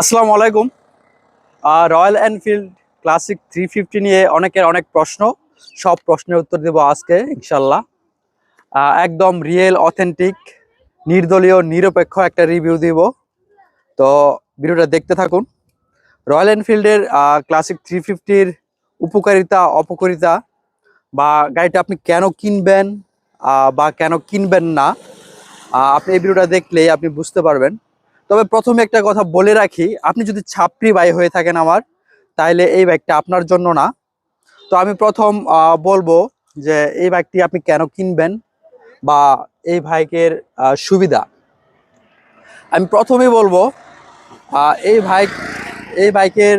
আসসালামু আলাইকুম। Royal Enfield Classic three fifty নিয়ে অনেকের অনেক প্রশ্ন। সব প্রশ্নের উত্তর দেব আজকে ইনশাল্লাহ একদম রিয়েল অথেন্টিক নির্দলীয়, নিরপেক্ষ একটা রিভিউ দিব। তো ভিডিওটা দেখতে থাকুন। রয়্যাল এনফিল্ডের ক্লাসিক থ্রি ফিফটির উপকারিতা, অপকারিতা বা গাড়িটা আপনি কেন কিনবেন বা কেন কিনবেন না আপনি এই ভিডিওটা দেখলেই আপনি বুঝতে পারবেন। তবে প্রথমে একটা কথা বলে রাখি, আপনি যদি ছাপরি বাই হয়ে থাকেন আমার, তাইলে এই বাইকটা আপনার জন্য না। তো আমি প্রথম বলব যে এই বাইকটি আপনি কেন কিনবেন বা এই বাইকের সুবিধা। আমি প্রথমেই বলব এই বাইক এই বাইকের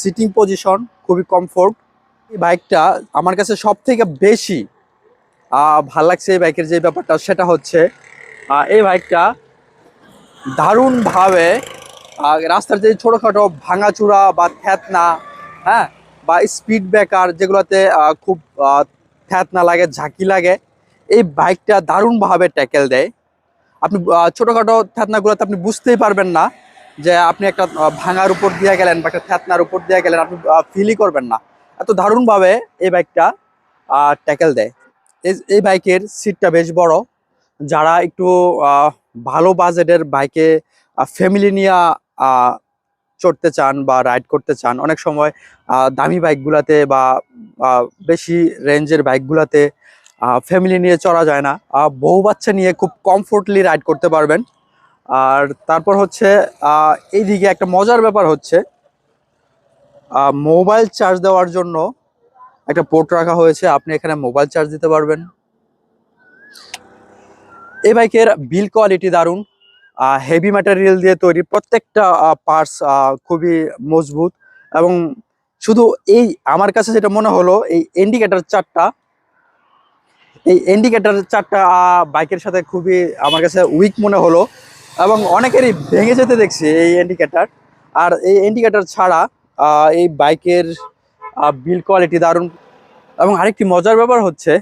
সিটিং পজিশন খুবই কমফোর্ট এই বাইকটা আমার কাছে সব থেকে বেশি ভালো লাগছে এই বাইকের যে ব্যাপারটা, সেটা হচ্ছে এই বাইকটা দারুণভাবে রাস্তার যে ছোটোখাটো ভাঙাচুরা বা থ্যাতনা হ্যাঁ বা স্পিড ব্রেকার যেগুলোতে খুব থ্যাতনা লাগে, ঝাঁকি লাগে, এই বাইকটা দারুণভাবে ট্যাকেল দেয়। আপনি ছোটোখাটো থ্যাতনাগুলোতে আপনি বুঝতেই পারবেন না যে আপনি একটা ভাঙার উপর দিয়ে গেলেন বা একটা থ্যাতনার উপর দিয়ে গেলেন, আপনি ফিলই করবেন না। এত দারুণভাবে এই বাইকটা ট্যাকেল দেয়। এই বাইকের সিটটা বেশ বড়। যারা একটু ভালো বাজেটের বাইকে ফ্যামিলি নিয়ে চড়তে চান বা রাইড করতে চান অনেক সময় দামি বাইকগুলাতে বা বেশি রেঞ্জের বাইকগুলাতে ফ্যামিলি নিয়ে চড়া যায় না। বহু বাচ্চা নিয়ে খুব কমফোর্টলি রাইড করতে পারবেন। আর তারপর হচ্ছে আহ, এইদিকে একটা মজার ব্যাপার হচ্ছে মোবাইল চার্জ দেওয়ার জন্য একটা পোর্ট রাখা হয়েছে। আপনি এখানে মোবাইল চার্জ দিতে পারবেন। এই বাইকের বিল কোয়ালিটি দারুণ হেভি ম্যাটেরিয়াল দিয়ে তৈরি, প্রত্যেকটা পার্টস খুবই মজবুত এবং শুধু এই আমার কাছে যেটা মনে হলো, এই ইন্ডিকেটার চারটা এই ইন্ডিকেটার চারটা বাইকের সাথে খুবই আমার কাছে উইক মনে হলো এবং অনেকেরই ভেঙে যেতে দেখছি এই ইন্ডিকেটার আর এই ইন্ডিকেটার ছাড়া এই বাইকের বিল কোয়ালিটি দারুণ এবং আরেকটি মজার ব্যাপার হচ্ছে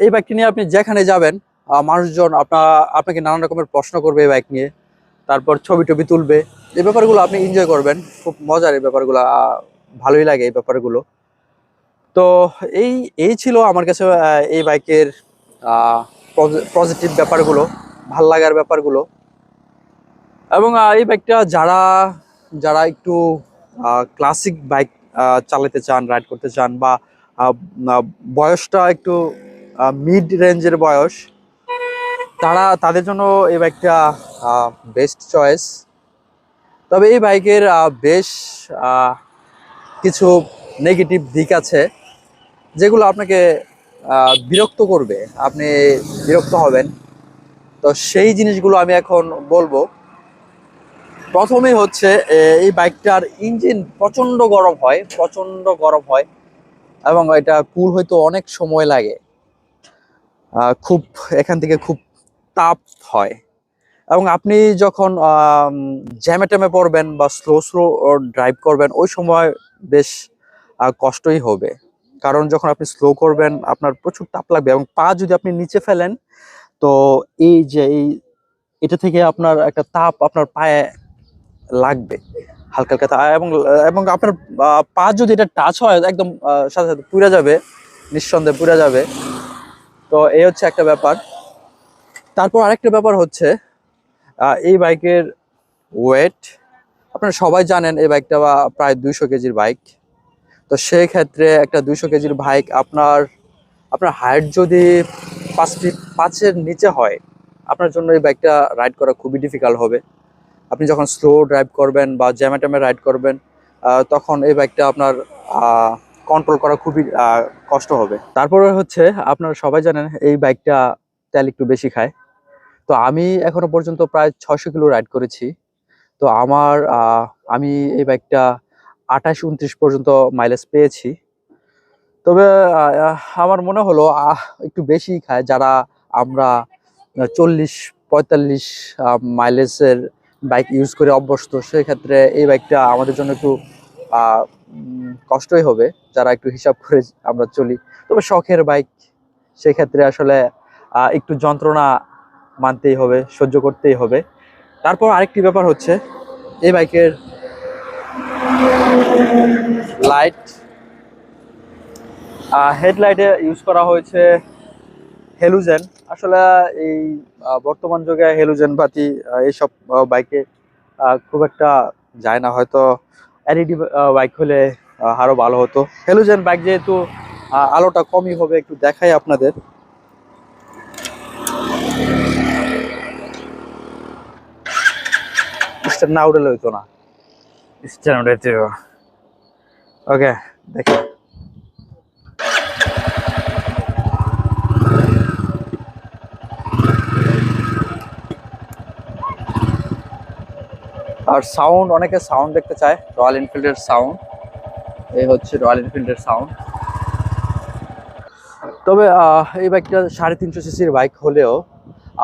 এই বাইকটি নিয়ে আপনি যেখানে যাবেন মানুষজন আপনার আপনাকে নানান রকমের প্রশ্ন করবে বাইক নিয়ে, তারপর ছবি টবি তুলবে। এই ব্যাপারগুলো আপনি এনজয় করবেন। খুব মজার এই ব্যাপারগুলো ভালোই লাগে এই ব্যাপারগুলো। তো এই এই ছিল আমার কাছে এই বাইকের পজিটিভ ব্যাপারগুলো, ভালো লাগার ব্যাপারগুলো। এবং এই বাইকটা যারা যারা একটু ক্লাসিক বাইক চালাতে চান রাইড করতে চান বা বয়সটা একটু মিড রেঞ্জের বয়স তারা তাদের জন্য এই বাইকটা বেস্ট চয়েস তবে এই বাইকের বেশ কিছু নেগেটিভ দিক আছে, যেগুলো আপনাকে বিরক্ত করবে। আপনি বিরক্ত হবেন। তো সেই জিনিসগুলো আমি এখন বলব। প্রথমেই হচ্ছে এই বাইকটার ইঞ্জিন প্রচণ্ড গরম হয়, প্রচণ্ড গরম হয়, এবং এটা কুল হয়তো অনেক সময় লাগে। খুব, এখান থেকে খুব তাপ হয়। এবং আপনি যখন জ্যামে ট্যামে পড়বেন বা স্লো স্লো ড্রাইভ করবেন, ওই সময় বেশ কষ্টই হবে। কারণ যখন আপনি স্লো করবেন, আপনার প্রচুর তাপ লাগবে এবং পা যদি আপনি নিচে ফেলেন, তো এই যে, এই, এটা থেকে আপনার একটা তাপ আপনার পায়ে লাগবে হালকা হালকা এবং এবং আপনার পা যদি এটা টাচ হয়, একদম সাথে সাথে পুড়ে যাবে, নিঃসন্দেহে পুড়ে যাবে। তো এই হচ্ছে একটা ব্যাপার। তারপর আরেকটা ব্যাপার হচ্ছে এই বাইকের ওয়েট আপনারা সবাই জানেন এই বাইকটা বা প্রায় দুইশো কেজির বাইক। তো সেই ক্ষেত্রে একটা দুইশো কেজির বাইক আপনার আপনার হাইট যদি পাঁচ ফিট পাঁচের নিচে হয়, আপনার জন্য এই বাইকটা রাইড করা খুবই ডিফিকাল্ট হবে। আপনি যখন স্লো ড্রাইভ করবেন বা জ্যামে ট্যামে রাইড করবেন তখন এই বাইকটা আপনার কন্ট্রোল করা খুবই কষ্ট হবে। তারপরে হচ্ছে, আপনারা সবাই জানেন এই বাইকটা তেল একটু বেশি খায়। তো আমি এখনও পর্যন্ত প্রায় ছশো কিলো রাইড করেছি। তো আমার আমি এই বাইকটা আঠাশ উনত্রিশ পর্যন্ত মাইলেজ পেয়েছি। তবে আমার মনে হলো একটু বেশি খায় যারা আমরা চল্লিশ, পঁয়তাল্লিশ মাইলেজের বাইক ইউজ করে অভ্যস্ত। সেক্ষেত্রে এই বাইকটা আমাদের জন্য একটু কষ্টই হবে যারা একটু হিসাব করে আমরা চলি। তবে শখের বাইক, সেক্ষেত্রে আসলে একটু যন্ত্রণা মানতেই হবে সহ্য করতেই হবে। তারপর আরেকটি ব্যাপার হচ্ছে এই বাইকের লাইট হেডলাইটে ইউজ করা হয়েছে হেলুজেন আসলে এই বর্তমান যুগে হেলুজেন বাতি এইসব বাইকে খুব একটা যায় না। হয়তো এলইডি বাইক হলে আহ, আরও ভালো হতো। হেলুজেন বাইক যেহেতু আলোটা কমই হবে একটু দেখাই আপনাদের। স্টার না উঠলে হইতো না। স্টার উঠাইতে ওকে দেখি। আর সাউন্ড অনেকে সাউন্ড দেখতে চায় রয়্যাল এনফিল্ডের সাউন্ড এই হচ্ছে রয়্যাল এনফিল্ডের সাউন্ড তবে এই বাইকটা সাড়ে তিনশো সিসির বাইক হলেও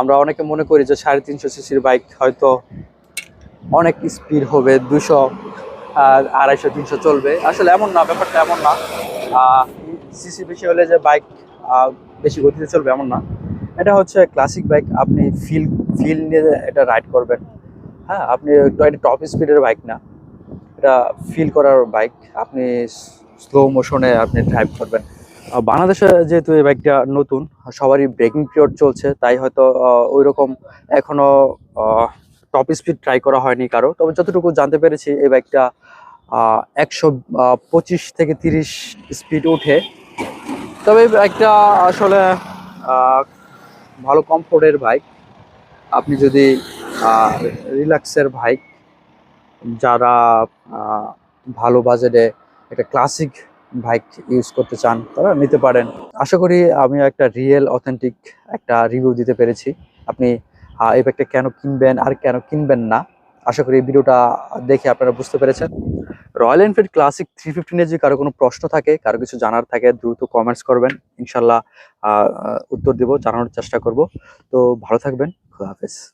আমরা অনেকে মনে করি যে সাড়ে তিনশো সিসির বাইক হয়তো অনেক স্পিড হবে দুশো আড়াইশো, তিনশো চলবে। আসলে এমন না, ব্যাপারটা এমন না। সিসি বেশি হলে যে বাইক বেশি গতিতে চলবে এমন না। এটা হচ্ছে ক্লাসিক বাইক আপনি ফিল ফিল নিয়ে এটা রাইড করবেন। হ্যাঁ আপনি একটু টপ স্পিডের বাইক না। এটা ফিল করার বাইক আপনি স্লো মোশনে আপনি ড্রাইভ করবেন। বাংলাদেশে যেহেতু এই বাইকটা নতুন, সবারই ব্রেকিং পিরিয়ড চলছে, তাই হয়তো ওই রকম এখনও টপ স্পিড ট্রাই করা হয়নি কারও। তবে যতটুকু জানতে পেরেছি, এই বাইকটা একশো পঁচিশ থেকে তিরিশ স্পিড ওঠে। তবে এই বাইকটা আসলে ভালো কমফোর্টের বাইক আপনি যদি রিল্যাক্সের বাইক যারা ভালো বাজেটে একটা ক্লাসিক বাইক ইউজ করতে চান, তারা নিতে পারেন। আশা করি আমি একটা রিয়েল অথেন্টিক একটা রিভিউ দিতে পেরেছি। আপনি এই ব্যাগটা কেন কিনবেন আর কেন কিনবেন না? আশা করি এই ভিডিওটা দেখে আপনারা বুঝতে পেরেছেন। Royal Enfield Classic three fifty নিয়ে যদি কারও কোনো প্রশ্ন থাকে, কারও কিছু জানার থাকে, দ্রুত কমেন্টস করবেন। ইনশাল্লাহ উত্তর দেব, জানানোর চেষ্টা করব। তো ভালো থাকবেন। খুদা হাফেজ।